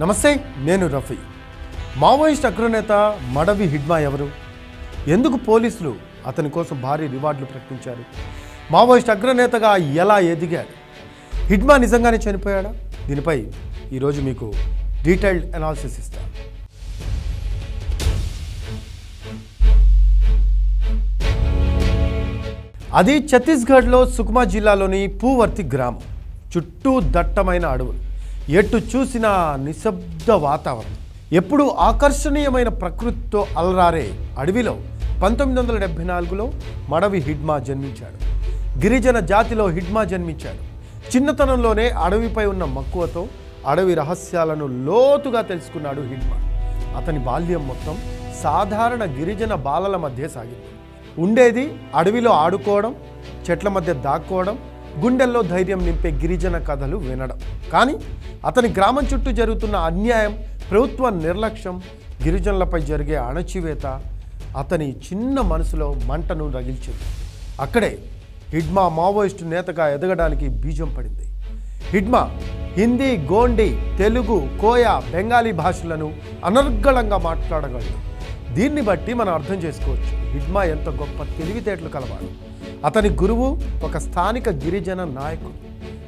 నమస్తే నేను రఫీ. మావోయిస్ట్ అగ్రనేత మడవి హిడ్మా ఎవరు? ఎందుకు పోలీసులు అతని కోసం భారీ రివార్డులు ప్రకటించారు? మావోయిస్ట్ అగ్రనేతగా ఎలా ఎదిగాడు? హిడ్మా నిజంగానే చనిపోయాడా? దీనిపై ఈరోజు మీకు డీటెయిల్డ్ అనాలిసిస్ ఇస్తాను. అది ఛత్తీస్గఢ్లో సుకుమా జిల్లాలోని పూవర్తి గ్రామం. చుట్టూ దట్టమైన అడవులు. ఎటు చూసినా నిశ్శబ్ద వాతావరణం. ఎప్పుడూ ఆకర్షణీయమైన ప్రకృతితో అలరారే అడవిలో పంతొమ్మిది వందల డెబ్భై నాలుగులో మడవి హిడ్మా జన్మించాడు. గిరిజన జాతిలో హిడ్మా జన్మించాడు. చిన్నతనంలోనే అడవిపై ఉన్న మక్కువతో అడవి రహస్యాలను లోతుగా తెలుసుకున్నాడు హిడ్మా. అతని బాల్యం మొత్తం సాధారణ గిరిజన బాలల మధ్య సాగింది. ఉండేది అడవిలో ఆడుకోవడం చెట్ల మధ్య దాక్కోవడం గుండెల్లో ధైర్యం నింపే గిరిజన కథలు వినడం. కానీ అతని గ్రామం చుట్టూ జరుగుతున్న అన్యాయం ప్రభుత్వ నిర్లక్ష్యం గిరిజనులపై జరిగే అణచివేత అతని చిన్న మనసులో మంటను రగిల్చింది. అక్కడే హిడ్మా మావోయిస్టు నేతగా ఎదగడానికి బీజం పడింది. హిడ్మా హిందీ గోండి తెలుగు కోయా బెంగాలీ భాషలను అనర్గళంగా మాట్లాడగలడు. దీన్ని బట్టి మనం అర్థం చేసుకోవచ్చు. హిడ్మా ఎంత గొప్ప తెలివితేటలు కలవాడు. అతని గురువు ఒక స్థానిక గిరిజన నాయకుడు.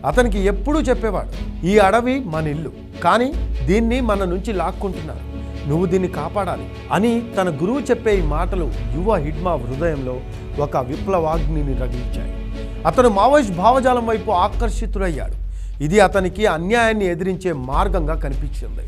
అతనికి ఎప్పుడూ చెప్పేవాడు ఈ అడవి మన ఇల్లు కానీ దీన్ని మన నుంచి లాక్కుంటున్నారు. నువ్వు దీన్ని కాపాడాలి అని తన గురువు చెప్పే ఈ మాటలు యువ హిడ్మా హృదయంలో ఒక విప్లవాగ్నిని రగిలించాయి. అతను మావోయిస్ట్ భావజాలం వైపు ఆకర్షితుడయ్యాడు. ఇది అతనికి అన్యాయాన్ని ఎదిరించే మార్గంగా కనిపించింది.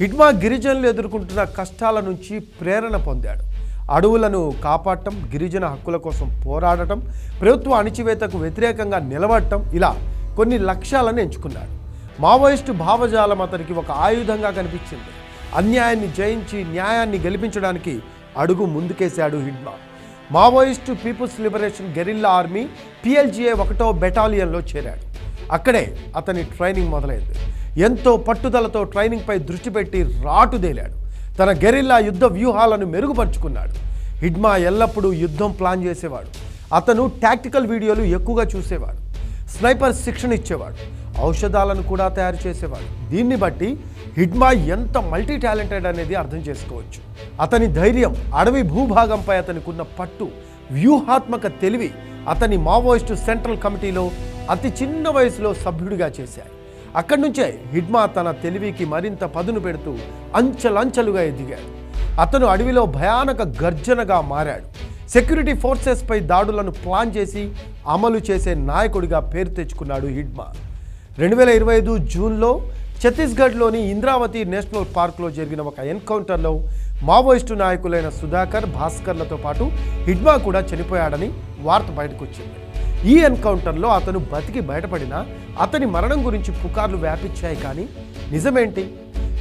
హిడ్మా గిరిజనులు ఎదుర్కొంటున్న కష్టాల నుంచి ప్రేరణ పొందాడు. అడవులను కాపాడటం గిరిజన హక్కుల కోసం పోరాడటం ప్రభుత్వ అణిచివేతకు వ్యతిరేకంగా నిలబడటం ఇలా కొన్ని లక్ష్యాలను ఎంచుకున్నాడు. మావోయిస్టు భావజాలం అతనికి ఒక ఆయుధంగా కనిపించింది. అన్యాయాన్ని జయించి న్యాయాన్ని గెలిపించడానికి అడుగు ముందుకేశాడు Hidma. Maoist people's liberation guerrilla army PLGA ఒకటో బెటాలియన్లో చేరాడు. అక్కడే అతని ట్రైనింగ్ మొదలైంది. ఎంతో పట్టుదలతో ట్రైనింగ్పై దృష్టి పెట్టి రాటుదేలాడు తన గెరిల్లా యుద్ధ వ్యూహాలను మెరుగుపరుచుకున్నాడు. హిడ్మా ఎల్లప్పుడూ యుద్ధం ప్లాన్ చేసేవాడు. అతను టాక్టికల్ వీడియోలు ఎక్కువగా చూసేవాడు. స్నైపర్ శిక్షణ ఇచ్చేవాడు. ఔషధాలను కూడా తయారు చేసేవాడు. దీన్ని బట్టి హిడ్మా ఎంత మల్టీ టాలెంటెడ్ అనేది అర్థం చేసుకోవచ్చు. అతని ధైర్యం అడవి భూభాగంపై అతనికున్న పట్టు వ్యూహాత్మక తెలివి అతని మావోయిస్టు సెంట్రల్ కమిటీలో అతి చిన్న వయసులో సభ్యుడిగా చేశాయి. అక్కడి నుంచే హిడ్మా తన తెలివికి మరింత పదును పెడుతూ అంచెలంచెలుగా ఎదిగాడు. అతను అడవిలో భయానక గర్జనగా మారాడు. సెక్యూరిటీ ఫోర్సెస్పై దాడులను ప్లాన్ చేసి అమలు చేసే నాయకుడిగా పేరు తెచ్చుకున్నాడు హిడ్మా. రెండు వేల ఇరవై ఐదు జూన్లో ఛత్తీస్గఢ్లోని ఇంద్రావతి నేషనల్ పార్క్లో జరిగిన ఒక ఎన్కౌంటర్లో మావోయిస్టు నాయకులైన సుధాకర్ భాస్కర్లతో పాటు హిడ్మా కూడా చనిపోయాడని వార్త బయటకు వచ్చింది ఈ ఎన్కౌంటర్లో అతను బతికి బయటపడినా అతని మరణం గురించి పుకార్లు వ్యాపించాయి కానీ నిజమేంటి?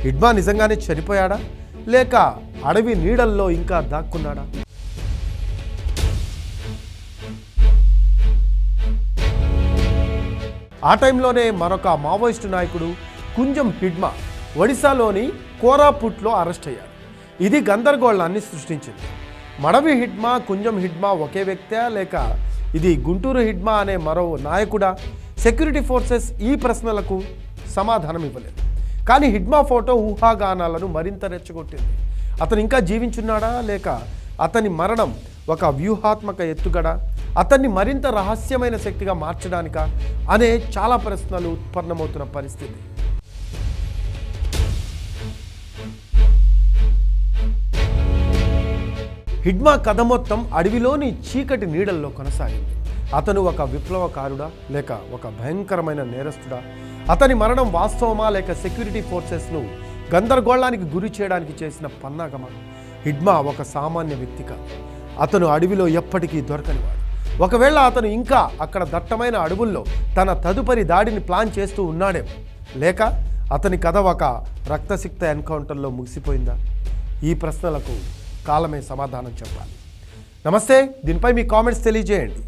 హిడ్మా నిజంగానే చనిపోయాడా? లేక అడవి నీడల్లో ఇంకా దాక్కున్నాడా? ఆ టైంలోనే మరొక మావోయిస్టు నాయకుడు కుంజం హిడ్మా ఒడిశాలోని కోరాపుట్లో అరెస్ట్ అయ్యాడు. ఇది గందరగోళాన్ని సృష్టించింది. మడవి హిడ్మా కుంజం హిడ్మా ఒకే వ్యక్తే లేక ఇది గుంటూరు హిడ్మా అనే మరో నాయకుడా. సెక్యూరిటీ ఫోర్సెస్ ఈ ప్రశ్నలకు సమాధానం ఇవ్వలేదు కానీ హిడ్మా ఫోటో ఊహాగానాలను మరింత రెచ్చగొట్టింది. అతను ఇంకా జీవించున్నాడా లేక అతని మరణం ఒక వ్యూహాత్మక ఎత్తుగడ అతన్ని మరింత రహస్యమైన శక్తిగా మార్చడానిక అనే చాలా ప్రశ్నలు ఉత్పన్నమవుతున్న పరిస్థితి. హిడ్మా కథ మొత్తం అడవిలోని చీకటి నీడల్లో కొనసాగింది. అతను ఒక విప్లవకారుడా లేక ఒక భయంకరమైన నేరస్తుడా? అతని మరణం వాస్తవమా లేక సెక్యూరిటీ ఫోర్సెస్ను గందరగోళానికి గురి చేయడానికి చేసిన పన్నాగమా? హిడ్మా ఒక సామాన్య వ్యక్తి కాదు. అతను అడవిలో ఎప్పటికీ దొరకనివాడు ఒకవేళ అతను ఇంకా అక్కడ దట్టమైన అడవుల్లో తన తదుపరి దాడిని ప్లాన్ చేస్తూ ఉన్నాడేమో. లేక అతని కథ ఒక రక్తసిక్త ఎన్కౌంటర్లో ముగిసిపోయిందా? ఈ ప్రశ్నలకు కాలమే సమాధానం చెప్పాలి. నమస్తే దీనిపై మీ కామెంట్స్ తెలియజేయండి.